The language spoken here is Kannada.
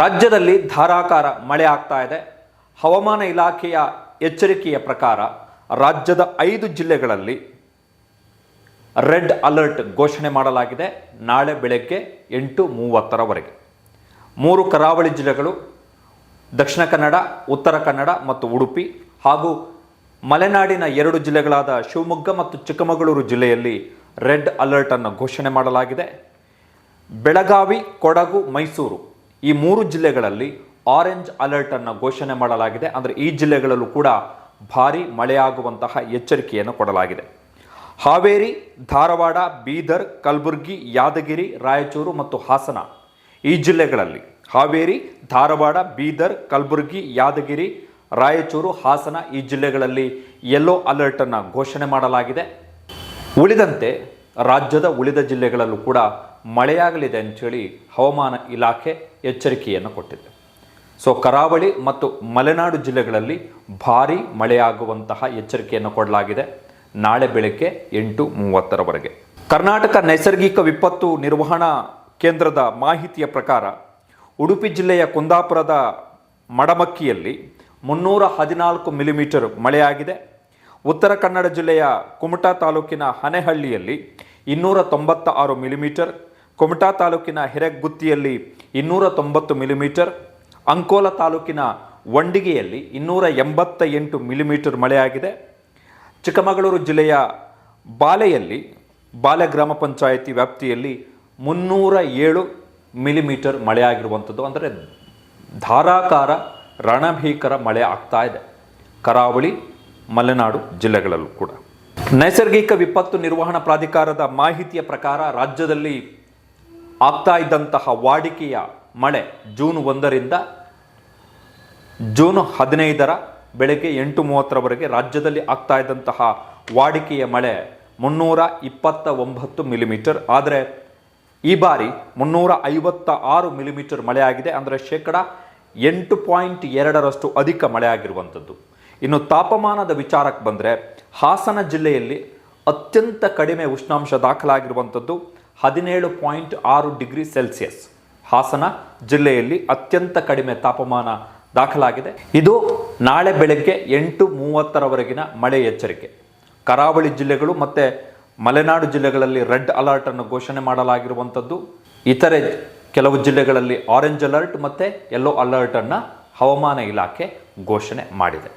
ರಾಜ್ಯದಲ್ಲಿ ಧಾರಾಕಾರ ಮಳೆ ಆಗ್ತಾ ಇದೆ. ಹವಾಮಾನ ಇಲಾಖೆಯ ಎಚ್ಚರಿಕೆಯ ಪ್ರಕಾರ ರಾಜ್ಯದ ಐದು ಜಿಲ್ಲೆಗಳಲ್ಲಿ ರೆಡ್ ಅಲರ್ಟ್ ಘೋಷಣೆ ಮಾಡಲಾಗಿದೆ. ನಾಳೆ ಬೆಳಗ್ಗೆ ಎಂಟು ಮೂವತ್ತರವರೆಗೆ. ಮೂರು ಕರಾವಳಿ ಜಿಲ್ಲೆಗಳು ದಕ್ಷಿಣ ಕನ್ನಡ, ಉತ್ತರ ಕನ್ನಡ ಮತ್ತು ಉಡುಪಿ ಹಾಗೂ ಮಲೆನಾಡಿನ ಎರಡು ಜಿಲ್ಲೆಗಳಾದ ಶಿವಮೊಗ್ಗ ಮತ್ತು ಚಿಕ್ಕಮಗಳೂರು ಜಿಲ್ಲೆಯಲ್ಲಿ ರೆಡ್ ಅಲರ್ಟನ್ನು ಘೋಷಣೆ ಮಾಡಲಾಗಿದೆ. ಬೆಳಗಾವಿ, ಕೊಡಗು, ಮೈಸೂರು ಈ ಮೂರು ಜಿಲ್ಲೆಗಳಲ್ಲಿ ಆರೆಂಜ್ ಅಲರ್ಟ್ ಅನ್ನು ಘೋಷಣೆ ಮಾಡಲಾಗಿದೆ. ಅಂದರೆ ಈ ಜಿಲ್ಲೆಗಳಲ್ಲೂ ಕೂಡ ಭಾರಿ ಮಳೆಯಾಗುವಂತಹ ಎಚ್ಚರಿಕೆಯನ್ನು ಕೊಡಲಾಗಿದೆ. ಹಾವೇರಿ, ಧಾರವಾಡ, ಬೀದರ್, ಕಲಬುರಗಿ, ಯಾದಗಿರಿ, ರಾಯಚೂರು ಮತ್ತು ಹಾಸನ ಈ ಜಿಲ್ಲೆಗಳಲ್ಲಿ ಹಾವೇರಿ, ಧಾರವಾಡ, ಬೀದರ್, ಕಲಬುರಗಿ, ಯಾದಗಿರಿ, ರಾಯಚೂರು, ಹಾಸನ ಈ ಜಿಲ್ಲೆಗಳಲ್ಲಿ ಯೆಲ್ಲೋ ಅಲರ್ಟನ್ನು ಘೋಷಣೆ ಮಾಡಲಾಗಿದೆ. ಉಳಿದಂತೆ ರಾಜ್ಯದ ಉಳಿದ ಜಿಲ್ಲೆಗಳಲ್ಲೂ ಕೂಡ ಮಳೆಯಾಗಲಿದೆ ಅಂಥೇಳಿ ಹವಾಮಾನ ಇಲಾಖೆ ಎಚ್ಚರಿಕೆಯನ್ನು ಕೊಟ್ಟಿದೆ. ಸೊ ಕರಾವಳಿ ಮತ್ತು ಮಲೆನಾಡು ಜಿಲ್ಲೆಗಳಲ್ಲಿ ಭಾರೀ ಮಳೆಯಾಗುವಂತಹ ಎಚ್ಚರಿಕೆಯನ್ನು ಕೊಡಲಾಗಿದೆ. ನಾಳೆ ಬೆಳಗ್ಗೆ ಎಂಟು ಮೂವತ್ತರವರೆಗೆ. ಕರ್ನಾಟಕ ನೈಸರ್ಗಿಕ ವಿಪತ್ತು ನಿರ್ವಹಣಾ ಕೇಂದ್ರದ ಮಾಹಿತಿಯ ಪ್ರಕಾರ ಉಡುಪಿ ಜಿಲ್ಲೆಯ ಕುಂದಾಪುರದ ಮಡಮಕ್ಕಿಯಲ್ಲಿ ಮುನ್ನೂರ ಹದಿನಾಲ್ಕು ಮಿಲಿಮೀಟರ್ ಮಳೆಯಾಗಿದೆ. ಉತ್ತರ ಕನ್ನಡ ಜಿಲ್ಲೆಯ ಕುಮಟಾ ತಾಲೂಕಿನ ಹನೆಹಳ್ಳಿಯಲ್ಲಿ ಇನ್ನೂರ ತೊಂಬತ್ತ ಆರು ಮಿಲಿಮೀಟರ್ ಕುಮಟಾ ತಾಲೂಕಿನ ಹಿರೆಗುತ್ತಿಯಲ್ಲಿ ಇನ್ನೂರ ತೊಂಬತ್ತು ಮಿಲಿಮೀಟರ್, ಅಂಕೋಲ ತಾಲೂಕಿನ ವಂಡಿಗೆಯಲ್ಲಿ ಇನ್ನೂರ ಎಂಬತ್ತ ಎಂಟು ಮಿಲಿಮೀಟರ್ ಮಳೆಯಾಗಿದೆ. ಚಿಕ್ಕಮಗಳೂರು ಜಿಲ್ಲೆಯ ಬಾಲೆಯಲ್ಲಿ, ಬಾಲೆ ಗ್ರಾಮ ಪಂಚಾಯಿತಿ ವ್ಯಾಪ್ತಿಯಲ್ಲಿ ಮುನ್ನೂರ ಏಳು ಮಿಲಿಮೀಟರ್ ಮಳೆಯಾಗಿರುವಂಥದ್ದು. ಅಂದರೆ ಧಾರಾಕಾರ ರಣಭೀಕರ ಮಳೆ ಆಗ್ತಾ ಇದೆ. ಕರಾವಳಿ, ಮಲೆನಾಡು ಜಿಲ್ಲೆಗಳಲ್ಲೂ ಕೂಡ. ನೈಸರ್ಗಿಕ ವಿಪತ್ತು ನಿರ್ವಹಣಾ ಪ್ರಾಧಿಕಾರದ ಮಾಹಿತಿಯ ಪ್ರಕಾರ ರಾಜ್ಯದಲ್ಲಿ ಆಗ್ತಾ ಇದ್ದಂತಹ ವಾಡಿಕೆಯ ಮಳೆ ಜೂನ್ ಒಂದರಿಂದ ಜೂನ್ ಹದಿನೈದರ ಬೆಳಗ್ಗೆ ಎಂಟು ಮೂವತ್ತರವರೆಗೆ ರಾಜ್ಯದಲ್ಲಿ ಆಗ್ತಾ ಇದ್ದಂತಹ ವಾಡಿಕೆಯ ಮಳೆ ಮುನ್ನೂರ ಇಪ್ಪತ್ತ ಒಂಬತ್ತು ಮಿಲಿಮೀಟರ್. ಆದರೆ ಈ ಬಾರಿ ಮುನ್ನೂರ ಐವತ್ತ ಆರು ಮಿಲಿಮೀಟರ್ ಮಳೆಯಾಗಿದೆ ಅಂದರೆ ಶೇಕಡ ಎಂಟು ಪಾಯಿಂಟ್ ಎರಡರಷ್ಟು ಅಧಿಕ ಮಳೆಯಾಗಿರುವಂಥದ್ದು ಇನ್ನು ತಾಪಮಾನದ ವಿಚಾರಕ್ಕೆ ಬಂದರೆ ಹಾಸನ ಜಿಲ್ಲೆಯಲ್ಲಿ ಅತ್ಯಂತ ಕಡಿಮೆ ಉಷ್ಣಾಂಶ ದಾಖಲಾಗಿರುವಂಥದ್ದು. ಹದಿನೇಳು ಪಾಯಿಂಟ್ ಆರು ಡಿಗ್ರಿ ಸೆಲ್ಸಿಯಸ್. ಹಾಸನ ಜಿಲ್ಲೆಯಲ್ಲಿ ಅತ್ಯಂತ ಕಡಿಮೆ ತಾಪಮಾನ ದಾಖಲಾಗಿದೆ. ಇದು ನಾಳೆ ಬೆಳಗ್ಗೆ ಎಂಟು ಮೂವತ್ತರವರೆಗಿನ ಮಳೆ ಎಚ್ಚರಿಕೆ. ಕರಾವಳಿ ಜಿಲ್ಲೆಗಳು ಮತ್ತು ಮಲೆನಾಡು ಜಿಲ್ಲೆಗಳಲ್ಲಿ ರೆಡ್ ಅಲರ್ಟ್ ಅನ್ನು ಘೋಷಣೆ ಮಾಡಲಾಗಿರುವಂಥದ್ದು. ಇತರೆ ಕೆಲವು ಜಿಲ್ಲೆಗಳಲ್ಲಿ ಆರೆಂಜ್ ಅಲರ್ಟ್ ಮತ್ತು ಯೆಲ್ಲೋ ಅಲರ್ಟನ್ನು ಹವಾಮಾನ ಇಲಾಖೆ ಘೋಷಣೆ ಮಾಡಿದೆ.